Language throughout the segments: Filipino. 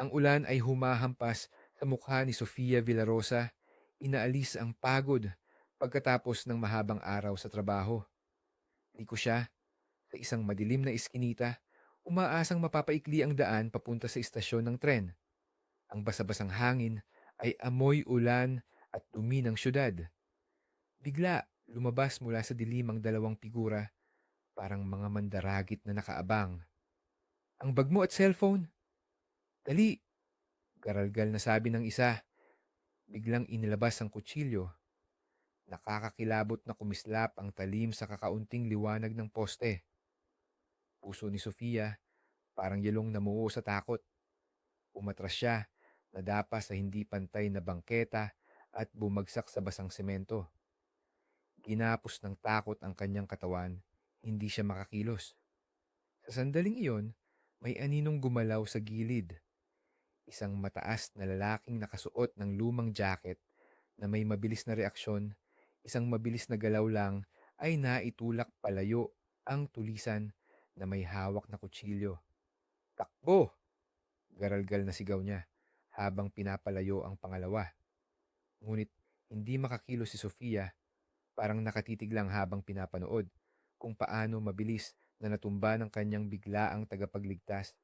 Ang ulan ay humahampas sa mukha ni Sofia Villarosa, inaalis ang pagod pagkatapos ng mahabang araw sa trabaho. Liko siya sa isang madilim na iskinita, umaasang mapapaikli ang daan papunta sa istasyon ng tren. Ang basa-basang hangin ay amoy ulan at dumi ng syudad. Bigla, lumabas mula sa dilim ang dalawang figura, parang mga mandaragit na nakaabang. Ang bag mo at cellphone? Dali! Garalgal na sabi ng isa. Biglang inilabas ang kutsilyo. Nakakakilabot na kumislap ang talim sa kakaunting liwanag ng poste. Puso ni Sofia, parang yelong namuo sa takot. Umatras siya, nadapa sa hindi pantay na bangketa at bumagsak sa basang semento. Ginapos ng takot ang kanyang katawan, hindi siya makakilos. Sa sandaling iyon, may aninong gumalaw sa gilid. Isang mataas na lalaking nakasuot ng lumang jacket na may mabilis na reaksyon, isang mabilis na galaw lang ay naitulak palayo ang tulisan na may hawak na kutsilyo. Takbo! Garalgal na sigaw niya habang pinapalayo ang pangalawa. Ngunit hindi makakilo si Sofia, parang nakatitig lang habang pinapanood kung paano mabilis na natumba ng kanyang biglaang tagapagligtas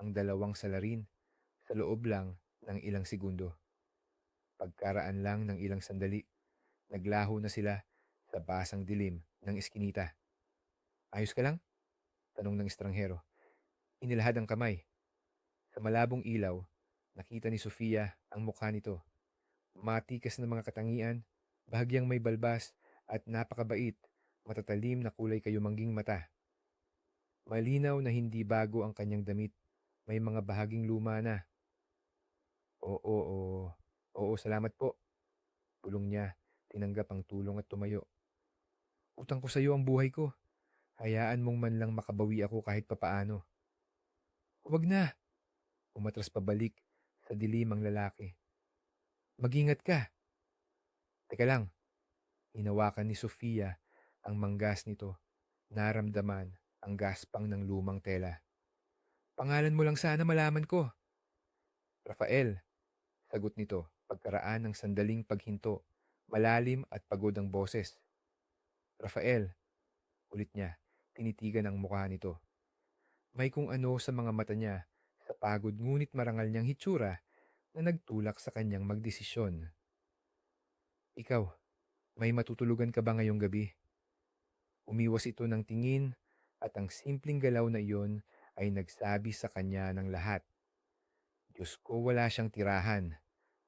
ang dalawang salarin sa loob lang ng ilang segundo. Pagkaraan lang ng ilang sandali, naglaho na sila sa basang dilim ng iskinita. Ayos ka lang? Tanong ng estranghero. Inilahad ang kamay. Sa malabong ilaw, nakita ni Sofia ang mukha nito. Matikas na mga katangian, bahagyang may balbas at napakabait, matatalim na kulay kayumangging mata. Malinaw na hindi bago ang kanyang damit. May mga bahaging luma na. Oo, oo, oo, salamat po. Bulong niya, tinanggap ang tulong at tumayo. Utang ko sa iyo ang buhay ko. Hayaan mong man lang makabawi ako kahit papaano. Huwag na. Umatras pabalik sa dilim ang lalaki. Magingat ka. Teka lang. Hinawakan ni Sofia ang manggas nito. Naramdaman ang gaspang ng lumang tela. Pangalan mo lang sana malaman ko. Rafael, sagot nito pagkaraan ng sandaling paghinto, malalim at pagod ang boses. Rafael, ulit niya, tinitigan ang mukha nito. May kung ano sa mga mata niya sa pagod ngunit marangal niyang hitsura na nagtulak sa kanyang magdesisyon. Ikaw, may matutulugan ka ba ngayong gabi? Umiwas ito ng tingin at ang simpleng galaw na iyon ay nagsabi sa kanya ng lahat. Diyos ko wala siyang tirahan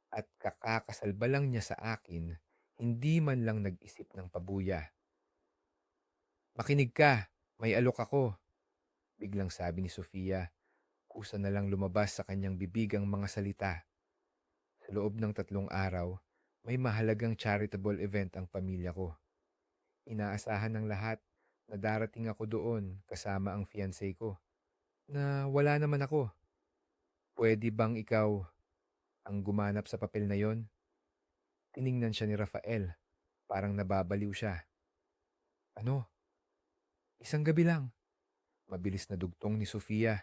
at kakakasalba lang niya sa akin, hindi man lang nag-isip ng pabuya. Makinig ka, may alok ako. Biglang sabi ni Sofia, kusa na lang lumabas sa kanyang bibig ang mga salita. Sa loob ng tatlong araw, may mahalagang charitable event ang pamilya ko. Inaasahan ng lahat na darating ako doon kasama ang fiancé ko. Na wala naman ako. Pwede bang ikaw ang gumanap sa papel na yon? Tiningnan siya ni Rafael. Parang nababaliw siya. Ano? Isang gabi lang. Mabilis na dugtong ni Sofia.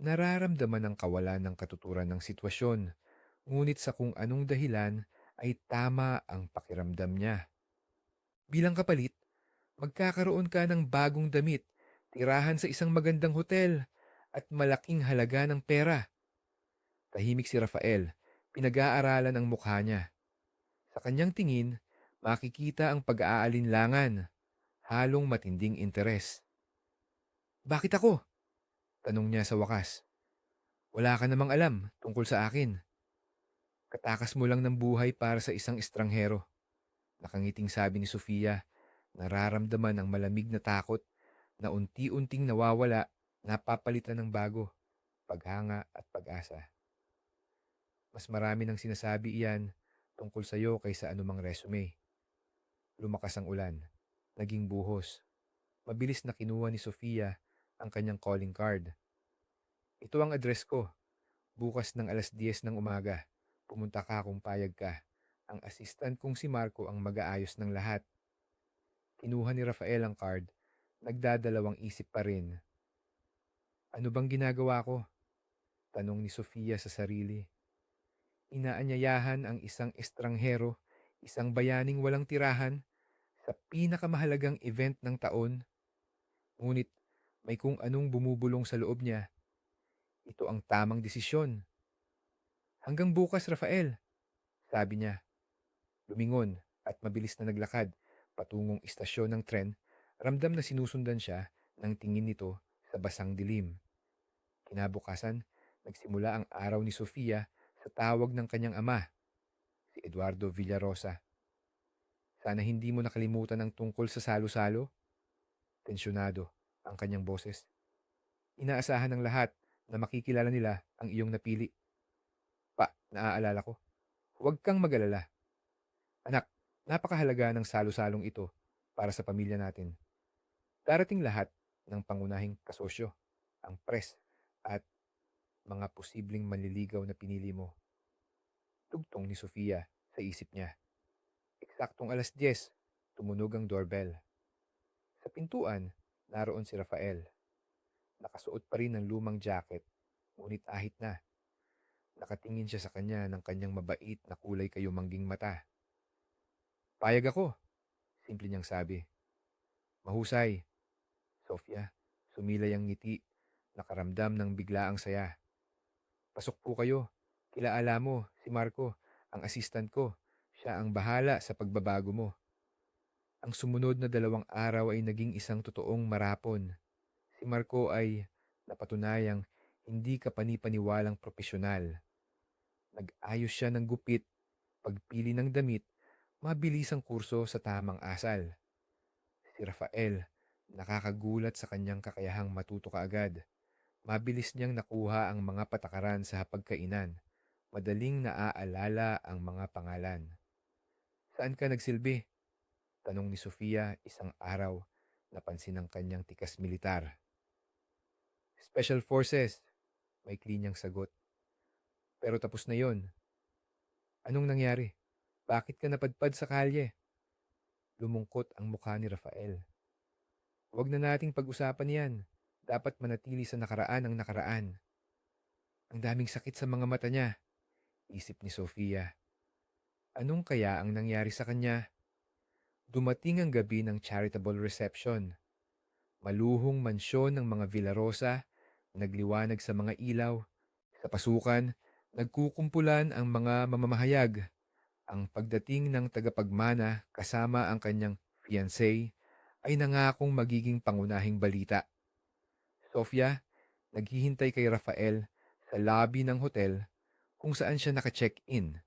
Nararamdaman ang kawalan ng katuturan ng sitwasyon. Ngunit sa kung anong dahilan ay tama ang pakiramdam niya. Bilang kapalit, magkakaroon ka ng bagong damit, tirahan sa isang magandang hotel, at malaking halaga ng pera. Tahimik si Rafael, pinag-aaralan ang mukha niya. Sa kanyang tingin, makikita ang pag-aalinlangan, halong matinding interes. Bakit ako? Tanong niya sa wakas. Wala ka namang alam tungkol sa akin. Katakas mo lang ng buhay para sa isang estranghero. Nakangiting sabi ni Sofia Nararamdaman ang malamig na takot na unti-unting nawawala, napapalitan ng bago, paghanga at pag-asa. Mas marami nang sinasabi iyan tungkol sa iyo kaysa anumang resume. Lumakas ang ulan, naging buhos. Mabilis na kinuha ni Sofia ang kanyang calling card. Ito ang address ko. Bukas ng alas 10 ng umaga. Pumunta ka kung payag ka. Ang assistant kong si Marco ang mag-aayos ng lahat. Kinuha ni Rafael ang card. Nagdadalawang isip pa rin. Ano bang ginagawa ko? Tanong ni Sofia sa sarili. Inaanyayahan ang isang estranghero, isang bayaning walang tirahan, sa pinakamahalagang event ng taon. Ngunit may kung anong bumubulong sa loob niya. Ito ang tamang desisyon. Hanggang bukas, Rafael, sabi niya. Lumingon at mabilis na naglakad patungong istasyon ng tren, ramdam na sinusundan siya ng tingin nito sa basang dilim. Kinabukasan, nagsimula ang araw ni Sofia sa tawag ng kanyang ama, si Eduardo Villarosa. Sana hindi mo nakalimutan ang tungkol sa salo-salo. Tensyonado ang kanyang boses. Inaasahan ng lahat na makikilala nila ang iyong napili. Pa, naaalala ko. Huwag kang mag-alala. Anak, napakahalaga ng salo-salong ito para sa pamilya natin. Darating lahat ng pangunahing kasosyo, ang press at mga posibleng manliligaw na pinili mo. Tugtong ni Sofia sa isip niya. Eksaktong alas 10, tumunog ang doorbell. Sa pintuan, naroon si Rafael. Nakasuot pa rin ng lumang jacket, ngunit ahit na. Nakatingin siya sa kanya ng kanyang mabait na kulay kayumangging mata. Payag ako, simple niyang sabi. Mahusay. Sofia, sumilay ang ngiti, nakaramdam ng biglaang saya. Pasok po kayo. Kilaala mo, si Marco, ang assistant ko. Siya ang bahala sa pagbabago mo. Ang sumunod na dalawang araw ay naging isang totoong marapon. Si Marco ay napatunayang hindi ka panipaniwalang profesional. Nag-ayos siya ng gupit, pagpili ng damit, mabilis ang kurso sa tamang asal. Si Rafael, nakakagulat sa kanyang kakayahang matuto kaagad. Mabilis niyang nakuha ang mga patakaran sa hapagkainan. Madaling naaalala ang mga pangalan. Saan ka nagsilbi? Tanong ni Sofia isang araw, napansin ng kanyang tikas militar. Special Forces, may klinyang sagot. Pero tapos na yon. Anong nangyari? Bakit ka napadpad sa kalye? Lumungkot ang mukha ni Rafael. Huwag na nating pag-usapan yan. Dapat manatili sa nakaraan ang nakaraan. Ang daming sakit sa mga mata niya, isip ni Sofia. Anong kaya ang nangyari sa kanya? Dumating ang gabi ng charitable reception. Maluhong mansyon ng mga Villarosa, nagliwanag sa mga ilaw. Sa pasukan, nagkukumpulan ang mga mamamahayag. Ang pagdating ng tagapagmana kasama ang kanyang fiancé ay nangakong magiging pangunahing balita. Sofia, naghihintay kay Rafael sa lobby ng hotel kung saan siya naka-check-in.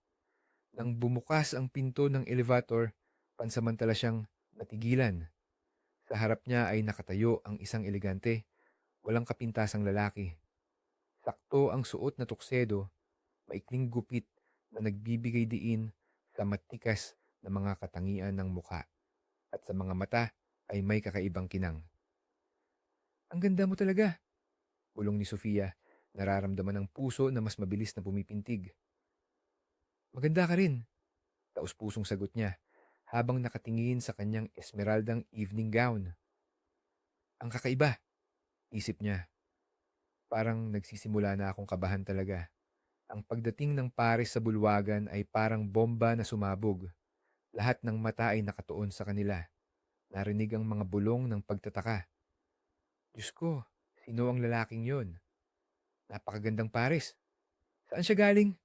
Nang bumukas ang pinto ng elevator, pansamantala siyang natigilan. Sa harap niya ay nakatayo ang isang elegante, walang kapintasang lalaki. Sakto ang suot na tuksedo, maikling gupit na nagbibigay diin sa matikas na mga katangian ng muka at sa mga mata ay may kakaibang kinang. Ang ganda mo talaga, bulong ni Sofia, nararamdaman ng puso na mas mabilis na pumipintig. Maganda ka rin, taos pusong sagot niya, habang nakatingin sa kanyang esmeraldang evening gown. Ang kakaiba, isip niya. Parang nagsisimula na akong kabahan talaga. Ang pagdating ng pares sa bulwagan ay parang bomba na sumabog. Lahat ng mata ay nakatuon sa kanila. Narinig ang mga bulong ng pagtataka. Diyos ko, sino ang lalaking yon? Napakagandang pares. Saan siya galing?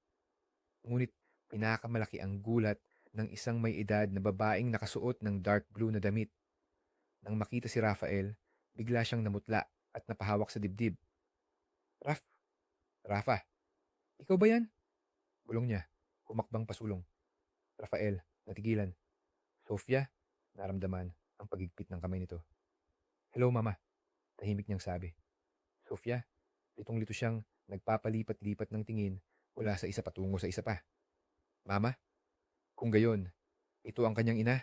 Ngunit pinakamalaki ang gulat ng isang may edad na babaeng nakasuot ng dark blue na damit. Nang makita si Rafael, bigla siyang namutla at napahawak sa dibdib. Raf, Rafa, ikaw ba yan? Bulong niya, humakbang pasulong. Rafael, natigilan. Sofia, naramdaman ang pagigpit ng kamay nito. Hello, Mama. Tahimik niyang sabi. Sofia, litong-lito siyang nagpapalipat-lipat ng tingin mula sa isa patungo sa isa pa. Mama, kung gayon, ito ang kanyang ina,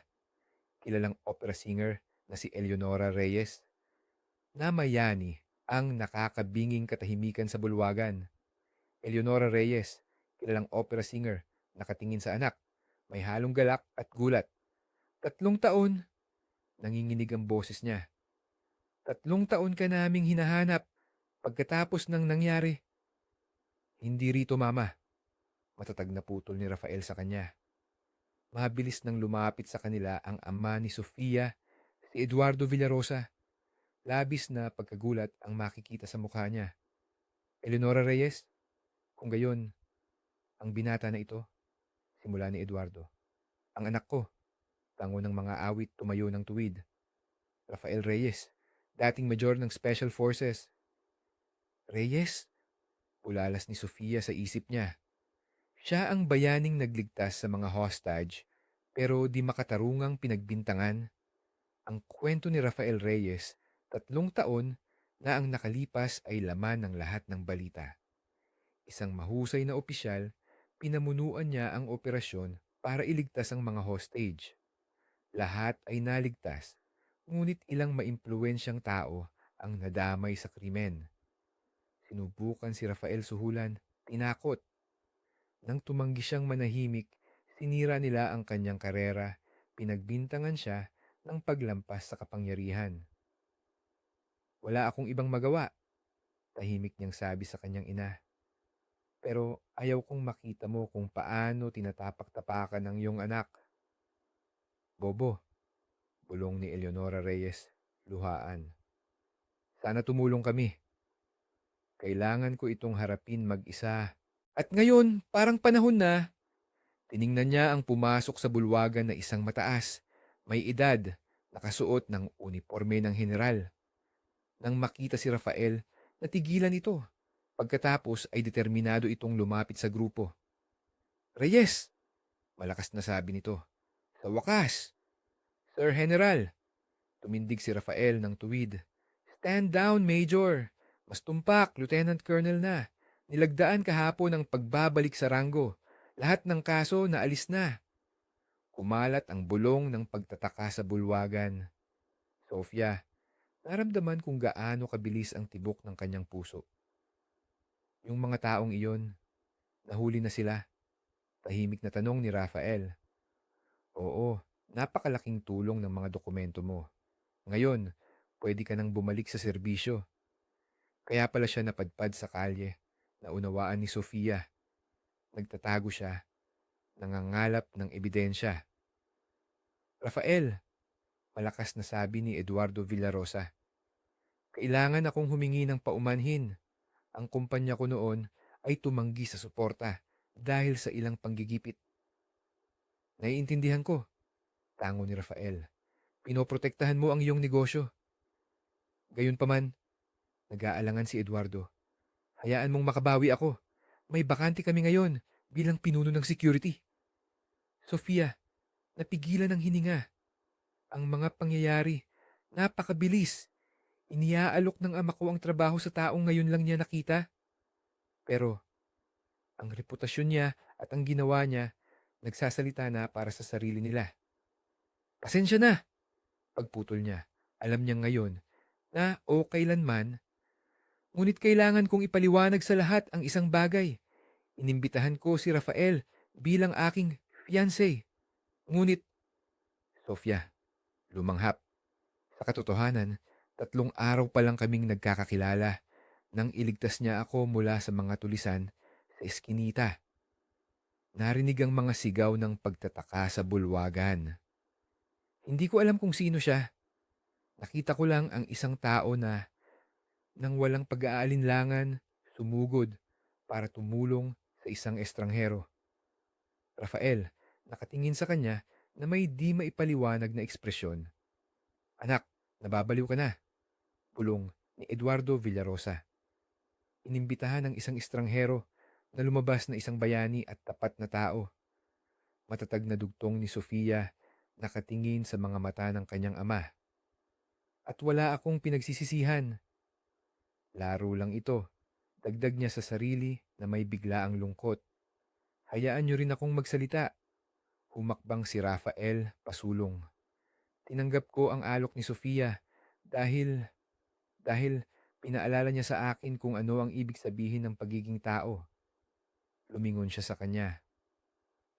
kilalang opera singer na si Eleonora Reyes. Namayani ang nakakabinging katahimikan sa bulwagan. Eleonora Reyes, kilalang opera singer, nakatingin sa anak, may halong galak at gulat. Tatlong taon, nanginginig ang boses niya. Tatlong taon ka naming hinahanap pagkatapos ng nangyari. Hindi rito, Mama. Matatag na putol ni Rafael sa kanya. Mabilis nang lumapit sa kanila ang ama ni Sofia, si Eduardo Villarosa. Labis na pagkagulat ang makikita sa mukha niya. Eleonora Reyes, kung gayon, ang binata na ito, simula ni Eduardo. Ang anak ko, tango ng mga awit tumayo ng tuwid. Rafael Reyes, dating major ng Special Forces. Reyes? Ulalas ni Sofia sa isip niya. Siya ang bayaning nagligtas sa mga hostage pero di makatarungang pinagbintangan. Ang kwento ni Rafael Reyes, tatlong taon na ang nakalipas ay laman ng lahat ng balita. Isang mahusay na opisyal, pinamunuan niya ang operasyon para iligtas ang mga hostage. Lahat ay naligtas, ngunit ilang maimpluwensyang tao ang nadamay sa krimen. Sinubukan si Rafael Suhulan, tinakot. Nang tumanggi siyang manahimik, sinira nila ang kanyang karera, pinagbintangan siya ng paglampas sa kapangyarihan. Wala akong ibang magawa, tahimik niyang sabi sa kanyang ina. Pero ayaw kong makita mo kung paano tinatapak-tapakan ng iyong anak. Bobo, bulong ni Eleonora Reyes, luhaan. Sana tumulong kami. Kailangan ko itong harapin mag-isa. At ngayon, parang panahon na. Tiningnan niya ang pumasok sa bulwagan na isang mataas, may edad, nakasuot ng uniforme ng general. Nang makita si Rafael, natigilan ito. Pagkatapos ay determinado itong lumapit sa grupo. Reyes! Malakas na sabi nito. Sa wakas! Sir General! Tumindig si Rafael ng tuwid. Stand down, Major! Mas tumpak, Lieutenant Colonel na. Nilagdaan kahapon ang pagbabalik sa ranggo. Lahat ng kaso naalis na. Kumalat ang bulong ng pagtataka sa bulwagan. Sofia, naramdaman kung gaano kabilis ang tibok ng kanyang puso. Yung mga taong iyon, nahuli na sila. Tahimik na tanong ni Rafael. Oo, napakalaking tulong ng mga dokumento mo. Ngayon, pwede ka nang bumalik sa serbisyo. Kaya pala siya napadpad sa kalye. Naunawaan ni Sofia. Nagtatago siya. Nangangalap ng ebidensya. Rafael, malakas na sabi ni Eduardo Villarosa. Kailangan akong humingi ng paumanhin. Ang kumpanya ko noon ay tumanggi sa suporta dahil sa ilang panggigipit. Naiintindihan ko, tango ni Rafael. Pinoprotektahan mo ang iyong negosyo. Gayunpaman, nag-aalangan si Eduardo. Hayaan mong makabawi ako. May bakante kami ngayon bilang pinuno ng security. Sofia, napigilan ng hininga. Ang mga pangyayari, napakabilis. Iniaalok ng ama ko ang trabaho sa taong ngayon lang niya nakita. Pero, ang reputasyon niya at ang ginawa niya, nagsasalita na para sa sarili nila. Pasensya na, pagputol niya. Alam niya ngayon na o kailanman, ngunit kailangan kong ipaliwanag sa lahat ang isang bagay. Inimbitahan ko si Rafael bilang aking fiancé. Ngunit, Sofia, lumanghap. Sa katotohanan, tatlong araw pa lang kaming nagkakakilala nang iligtas niya ako mula sa mga tulisan sa eskinita. Narinig ang mga sigaw ng pagtataka sa bulwagan. Hindi ko alam kung sino siya. Nakita ko lang ang isang tao na nang walang pag-aalinlangan, sumugod para tumulong sa isang estranghero. Rafael, nakatingin sa kanya na may di maipaliwanag na ekspresyon. Anak, nababaliw ka na. Pulong ni Eduardo Villarosa. Inimbitahan ng isang estranghero na lumabas na isang bayani at tapat na tao. Matatag na dugtong ni Sofia nakatingin sa mga mata ng kanyang ama. At wala akong pinagsisisihan. Laro lang ito. Dagdag niya sa sarili na may biglaang lungkot. Hayaan niyo rin akong magsalita. Humakbang si Rafael pasulong. Tinanggap ko ang alok ni Sofia dahil, dahil pinaalala niya sa akin kung ano ang ibig sabihin ng pagiging tao. Lumingon siya sa kanya.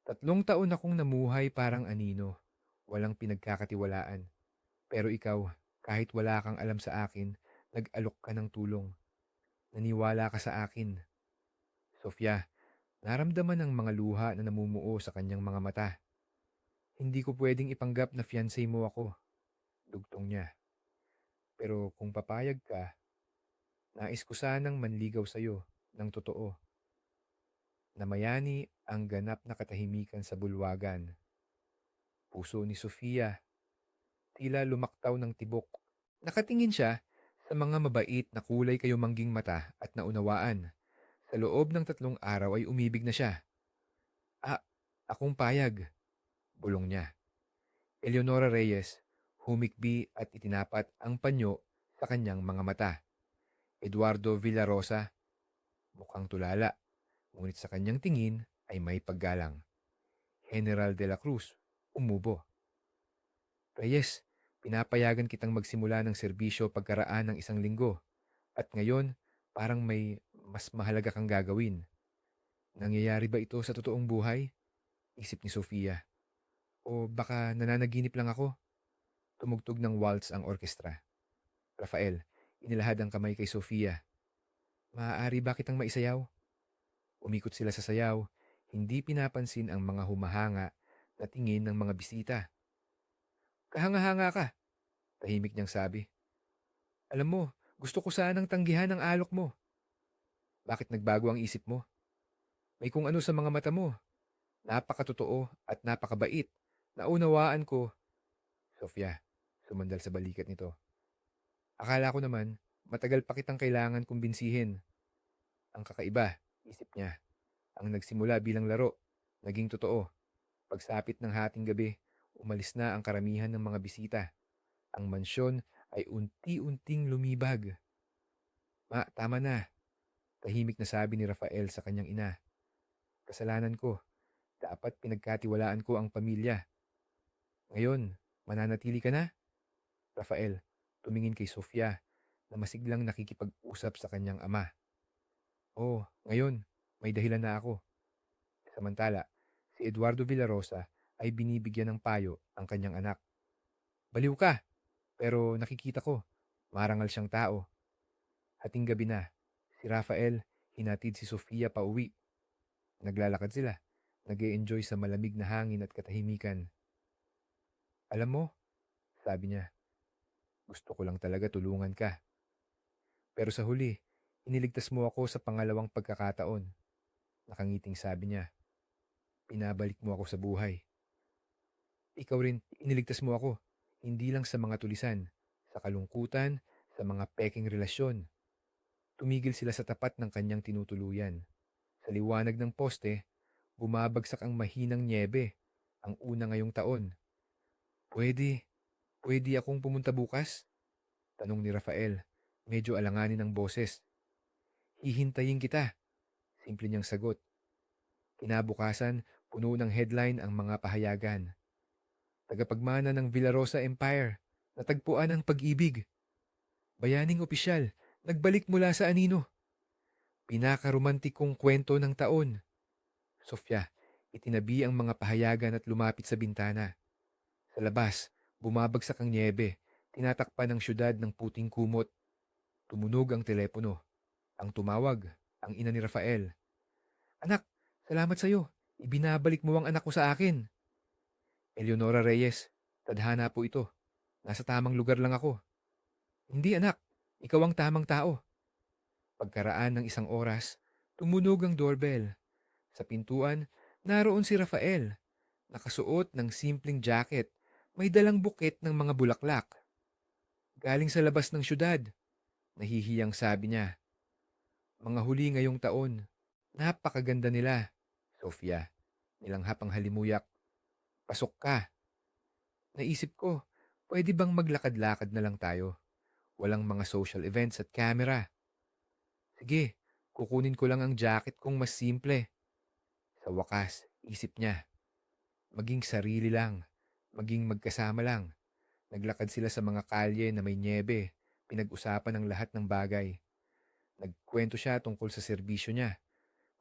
Tatlong taon akong namuhay parang anino, walang pinagkakatiwalaan. Pero ikaw, kahit wala kang alam sa akin, nag-alok ka ng tulong. Naniwala ka sa akin. Sofia, naramdaman ng mga luha na namumuo sa kanyang mga mata. Hindi ko pwedeng ipanggap na fiancé mo ako. Dugtong niya. Pero kung papayag ka, nais ko sanang manligaw sa'yo ng totoo. Namayani ang ganap na katahimikan sa bulwagan. Puso ni Sofia, tila lumaktaw ng tibok. Nakatingin siya sa mga mabait na kulay kayo mangging mata at naunawaan. Sa loob ng tatlong araw ay umibig na siya. Ah, akong payag, bulong niya. Eleonora Reyes, humikbi at itinapat ang panyo sa kanyang mga mata. Eduardo Villarosa, mukhang tulala, ngunit sa kanyang tingin ay may paggalang. General de la Cruz, umubo. Reyes, pinapayagan kitang magsimula ng serbisyo pagkaraan ng isang linggo. At ngayon, parang may mas mahalaga kang gagawin. Nangyayari ba ito sa totoong buhay? Isip ni Sofia. O baka nananaginip lang ako? Tumugtog ng waltz ang orkestra. Rafael, inilahad ang kamay kay Sofia. Maaari ba kitang maisayaw? Umikot sila sa sayaw, hindi pinapansin ang mga humahanga na tingin ng mga bisita. Kahanga-hanga ka, tahimik niyang sabi. Alam mo, gusto ko sanang tanggihan ang alok mo. Bakit nagbago ang isip mo? May kung ano sa mga mata mo. Napakatotoo at napakabait. Naunawaan ko. Sofia, sumandal sa balikat nito. Akala ko naman, matagal pa kitang kailangan kumbinsihin. Ang kakaiba, isip niya. Ang nagsimula bilang laro, naging totoo. Pagsapit ng hating gabi, umalis na ang karamihan ng mga bisita. Ang mansyon ay unti-unting lumibag. Ma, tama na. Tahimik na sabi ni Rafael sa kanyang ina. Kasalanan ko. Dapat pinagkatiwalaan ko ang pamilya. Ngayon, mananatili ka na? Rafael, tumingin kay Sofia na masiglang nakikipag-usap sa kanyang ama. Oh, ngayon, may dahilan na ako. Samantala, si Eduardo Villarosa ay binibigyan ng payo ang kanyang anak. Baliw ka, pero nakikita ko, marangal siyang tao. Hating gabi na, si Rafael hinatid si Sofia pa uwi. Naglalakad sila, nag enjoy sa malamig na hangin at katahimikan. Alam mo, sabi niya, gusto ko lang talaga tulungan ka. Pero sa huli, iniligtas mo ako sa pangalawang pagkakataon. Nakangiting sabi niya, pinabalik mo ako sa buhay. Ikaw rin, iniligtas mo ako, hindi lang sa mga tulisan, sa kalungkutan, sa mga peking relasyon. Tumigil sila sa tapat ng kanyang tinutuluyan. Sa liwanag ng poste, bumabagsak ang mahinang niebe, ang una ngayong taon. Pwede, pwede akong pumunta bukas? Tanong ni Rafael, medyo alanganin ang boses. Hihintayin kita, simple niyang sagot. Kinabukasan, puno ng headline ang mga pahayagan. Tagapagmana ng Villarosa Empire, natagpuan ang pag-ibig. Bayaning opisyal, nagbalik mula sa anino. Pinakaromantikong kwento ng taon. Sofia, itinabi ang mga pahayagan at lumapit sa bintana. Sa labas, bumabagsak ang niebe, tinatakpan ng syudad ng puting kumot. Tumunog ang telepono. Ang tumawag, ang ina ni Rafael. Anak, salamat sa'yo. Ibinabalik mo ang anak ko sa akin. Eleonora Reyes, tadhana po ito. Nasa tamang lugar lang ako. Hindi anak, ikaw ang tamang tao. Pagkaraan ng isang oras, tumunog ang doorbell. Sa pintuan, naroon si Rafael. Nakasuot ng simpleng jacket, may dalang bukit ng mga bulaklak. Galing sa labas ng syudad. Nahihiyang sabi niya. Mga huli ngayong taon, napakaganda nila. Sofia, nilanghap ang halimuyak. Pasok ka. Naisip ko, pwede bang maglakad-lakad na lang tayo? Walang mga social events at camera. Sige, kukunin ko lang ang jacket kong mas simple. Sa wakas, isip niya. Maging sarili lang. Maging magkasama lang. Naglakad sila sa mga kalye na may niebe. Pinag-usapan ang lahat ng bagay. Nagkwento siya tungkol sa serbisyo niya.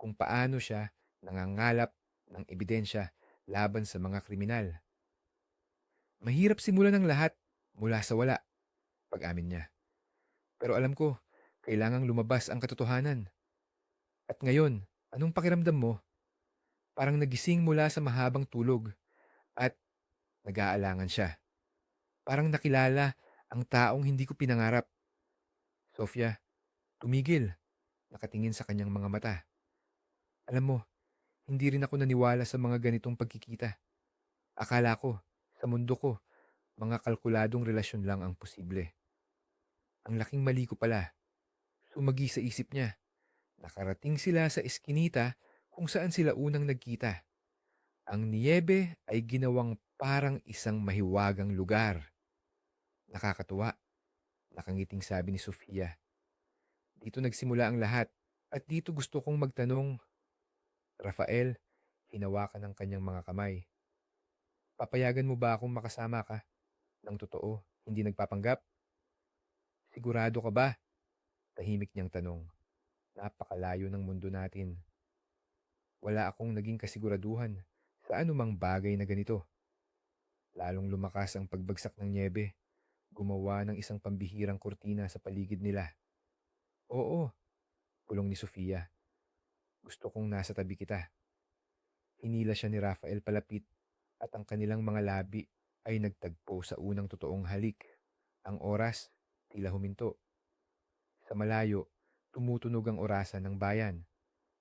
Kung paano siya nangangalap ng ebidensya laban sa mga kriminal. Mahirap simulan ng lahat mula sa wala, pag-amin niya. Pero alam ko, kailangang lumabas ang katotohanan. At ngayon, Anong pakiramdam mo? Parang nagising mula sa mahabang tulog at nag-aalangan siya. Parang nakilala ang taong hindi ko pinangarap. Sofia, tumigil. Nakatingin sa kanyang mga mata. Alam mo, hindi rin ako naniwala sa mga ganitong pagkikita. Akala ko, sa mundo ko, mga kalkuladong relasyon lang ang posible. Ang laking mali ko pala. Sumagi sa isip niya. Nakarating sila sa eskinita kung saan sila unang nagkita. Ang niebe ay ginawang parang isang mahiwagang lugar. Nakakatuwa. Nakangiting sabi ni Sofia. Dito nagsimula ang lahat at dito gusto kong magtanong. Rafael, hinawakan ng kanyang mga kamay. Papayagan mo ba akong makasama ka? Ng totoo, hindi nagpapanggap? Sigurado ka ba? Tahimik niyang tanong. Napakalayo ng mundo natin. Wala akong naging kasiguraduhan sa anumang bagay na ganito. Lalong lumakas ang pagbagsak ng niebe. Gumawa ng isang pambihirang kurtina sa paligid nila. Oo, pulong ni Sofia. Gusto kong nasa tabi kita. Hinila siya ni Rafael palapit at ang kanilang mga labi ay nagtagpo sa unang totoong halik. Ang oras, tila huminto. Sa malayo, tumutunog ang orasan ng bayan.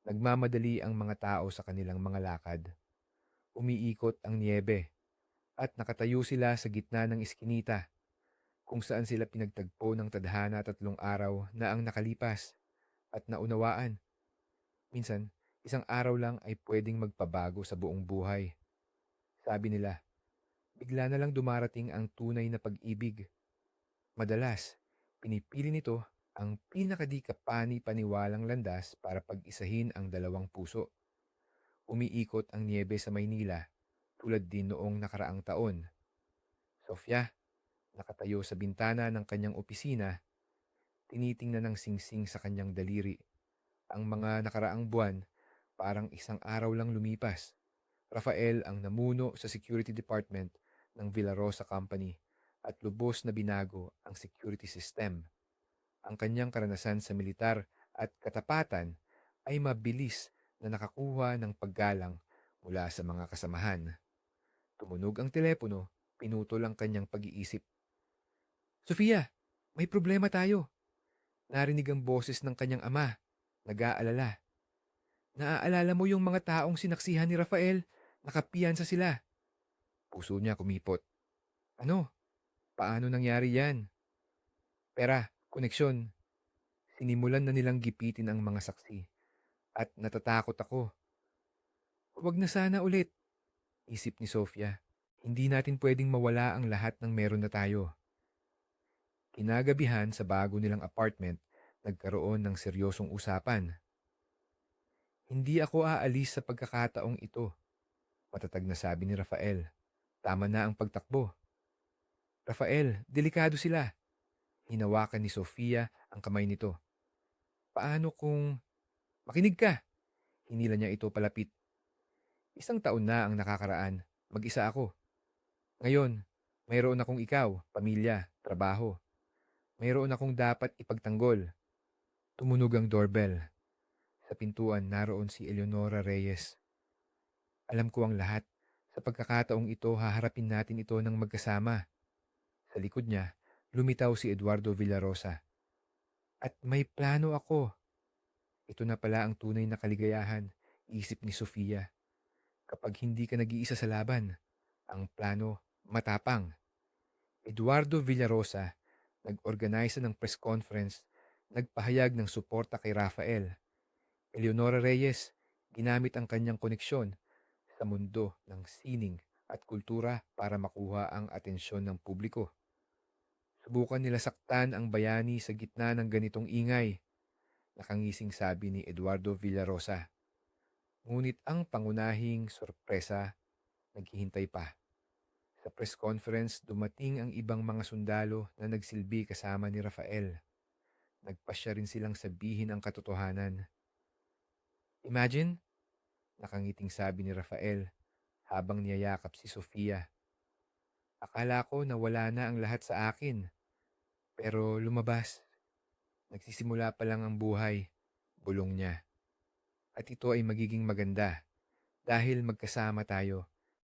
Nagmamadali ang mga tao sa kanilang mga lakad. Umiikot ang niebe at nakatayo sila sa gitna ng iskinita kung saan sila pinagtagpo ng tadhana tatlong araw na ang nakalipas at naunawaan. Minsan, isang araw lang ay pwedeng magpabago sa buong buhay. Sabi nila, bigla na lang dumarating ang tunay na pag-ibig. Madalas, pinipili nito ang pinakadi kapani-paniwalang landas para pag-isahin ang dalawang puso. Umiikot ang niebe sa Maynila tulad din noong nakaraang taon. Sofia, nakatayo sa bintana ng kanyang opisina, tinitingnan ng singsing sa kanyang daliri. Ang mga nakaraang buwan, parang isang araw lang lumipas. Rafael ang namuno sa security department ng Villarosa Company at lubos na binago ang security system. Ang kanyang karanasan sa militar at katapatan ay mabilis na nakakuha ng paggalang mula sa mga kasamahan. Tumunog ang telepono, pinutol ang kanyang pag-iisip. Sofia, may problema tayo. Narinig ang boses ng kanyang ama, nag-aalala. Naaalala mo yung mga taong sinaksihan ni Rafael, nakapiyansa sila. Puso niya kumipot. Ano? Paano nangyari yan? Pera, koneksyon. Sinimulan na nilang gipitin ang mga saksi. At natatakot ako. Huwag na sana ulit, isip ni Sofia. Hindi natin pwedeng mawala ang lahat ng meron na tayo. Kinagabihan sa bago nilang apartment, nagkaroon ng seryosong usapan. Hindi ako aalis sa pagkakataong ito, matatag na sabi ni Rafael. Tama na ang pagtakbo. Rafael, delikado sila. Hinawakan ni Sofia ang kamay nito. Paano kung... Makinig ka! Hinila niya ito palapit. Isang taon na ang nakakaraan. Mag-isa ako. Ngayon, mayroon akong ikaw, pamilya, trabaho. Mayroon akong dapat ipagtanggol. Tumunog ang doorbell. Sa pintuan naroon si Eleonora Reyes. Alam ko ang lahat. Sa pagkakataong ito, haharapin natin ito ng magkasama. Sa likod niya, lumitaw si Eduardo Villarosa. At may plano ako. Ito na pala ang tunay na kaligayahan, isip ni Sofia. Kapag hindi ka nag-iisa sa laban, ang plano matapang. Eduardo Villarosa nag-organize ng press conference, nagpahayag ng suporta kay Rafael. Eleonora Reyes, ginamit ang kanyang koneksyon sa mundo ng sining at kultura para makuha ang atensyon ng publiko. Subukan nila saktan ang bayani sa gitna ng ganitong ingay, nakangising sabi ni Eduardo Villarosa. Ngunit ang pangunahing sorpresa naghihintay pa. Sa press conference, dumating ang ibang mga sundalo na nagsilbi kasama ni Rafael. Nagpasya rin silang sabihin ang katotohanan. Imagine, nakangiting sabi ni Rafael habang niyayakap si Sofia. Akala ko na wala na ang lahat sa akin. Pero lumabas. Nagsisimula pa lang ang buhay. Bulong niya. at ito ay magiging maganda dahil magkasama tayo